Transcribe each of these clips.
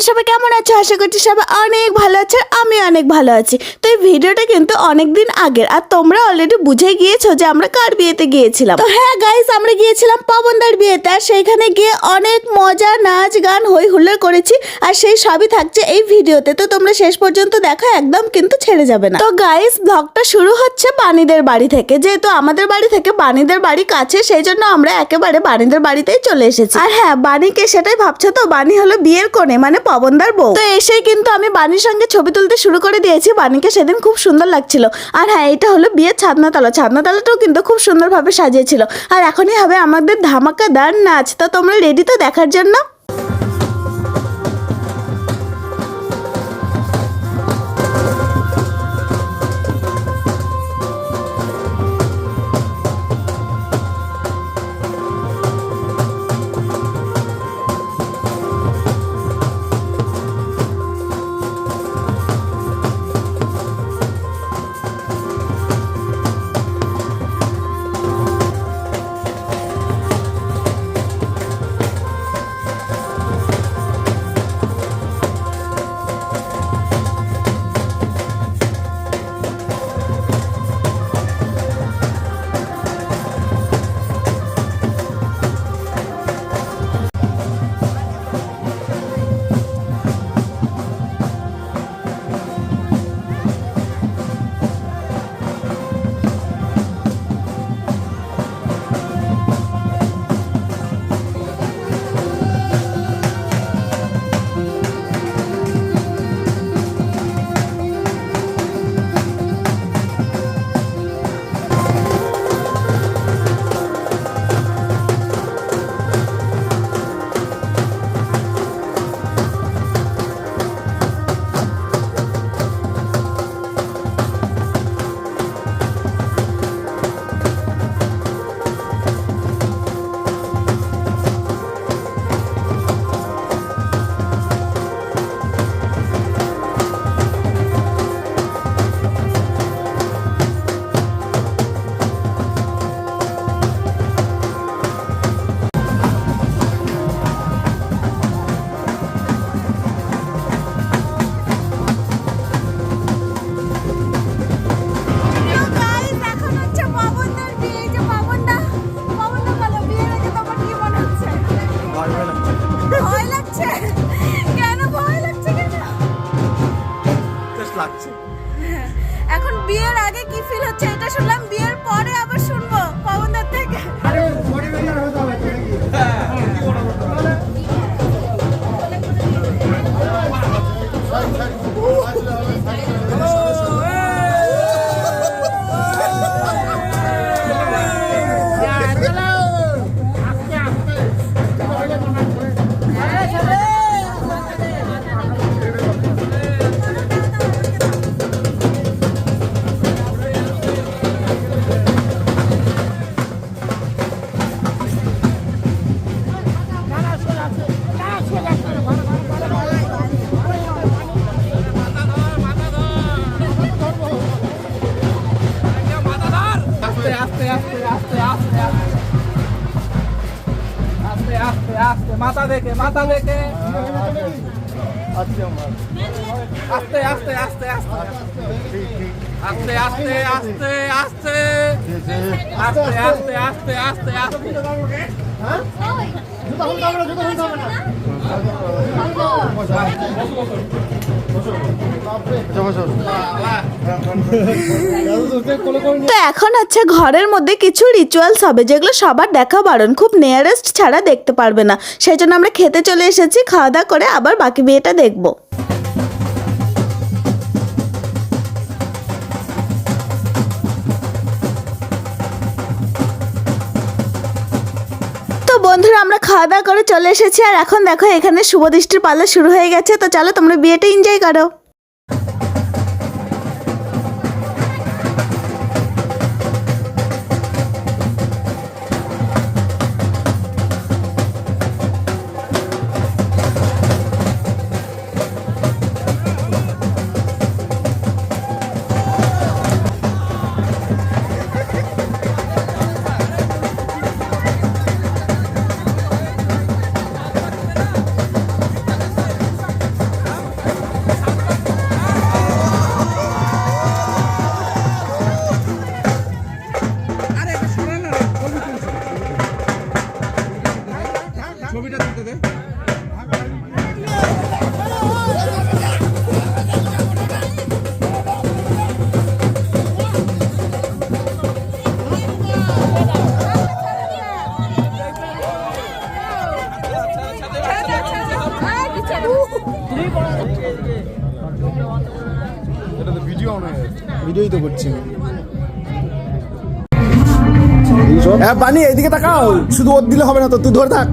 তোমরা সবাই কেমন আছো? আশা করছি সবাই অনেক ভালো আছে আমি অনেক ভালো আছি। তো এই ভিডিওটা কিন্তু অনেক দিন আগের, আর তোমরা অলরেডি বুঝে গিয়েছো যে আমরা কার বিয়েতে গিয়েছিলাম। তো হ্যাঁ গাইস আমরা গিয়েছিলাম পবনদার বিয়েতে, আর সেইখানে গিয়ে অনেক মজা, নাচ, গান হই হুল্লোড় করেছি, আর সেই সবই থাকছে এই ভিডিওতে। তো তোমরা শেষ পর্যন্ত দেখো, একদম কিন্তু ছেড়ে যাবে না। তো গাইস ব্লগটা শুরু হচ্ছে বাণীদের বাড়ি থেকে। যেহেতু আমাদের বাড়ি থেকে বাণীদের বাড়ি কাছে, সেই জন্য আমরা একেবারে বাণীদের বাড়িতেই চলে এসেছি। আর হ্যাঁ বাণীকে সেটাই ভাবছ তো? বাণী হলো বিয়ের কোণে মানে পবনদার বউ। তো এসেই কিন্তু আমি বাণীর সঙ্গে ছবি তুলতে শুরু করে দিয়েছি। বাণীকে সেদিন খুব সুন্দর লাগছিল। আর হ্যাঁ এটা হলো বিয়ের ছাদনাতলা। ছাদনাতলাটাও কিন্তু খুব সুন্দরভাবে সাজিয়েছিল। আর এখনই হবে আমাদের ধামাকাদার নাচ। তা তোমরা রেডি তো দেখার জন্য? লাগছে। এখন বিয়ের আগে কি ফিল হচ্ছে? এটা শুনলাম বিয়ের পরে আবার মাথা দেখে মাথা দেখে। আস্তে আস্তে আস্তে আস্তে। আস্তে আস্তে আস্তে আস্তে। আস্তে আস্তে আস্তে আস্তে আস্তে। তো এখন হচ্ছে ঘরের মধ্যে কিছু রিচুয়ালস হবে, যেগুলো সবার দেখা বারণ। খুব নিয়ারেস্ট ছাড়া দেখতে পারবে না। সেই জন্য আমরা খেতে চলে এসেছি, খাওয়া দাওয়া করে আবার বাকি বিয়েটা দেখব। বন্ধুরা, আমরা খাওয়া দাওয়া করে চলে এসেছি আর এখন দেখো এখানে শুভদৃষ্টির পাল্লা শুরু হয়ে গেছে। তো চলো তোমরা বিয়েটা এনজয় করো। ভিডিওই তো করছি। হ্যাঁ বানি এদিকে তাকাও। শুধু ওর দিলে হবে না তো তুই ধরে থাক।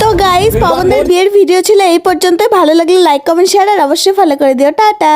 তো গাইস পবনদের বিয়ের ভিডিও ছিল এই পর্যন্ত ভালো লাগলে লাইক কমেন্ট শেয়ার আর অবশ্যই ফলো করে দিও। টাটা।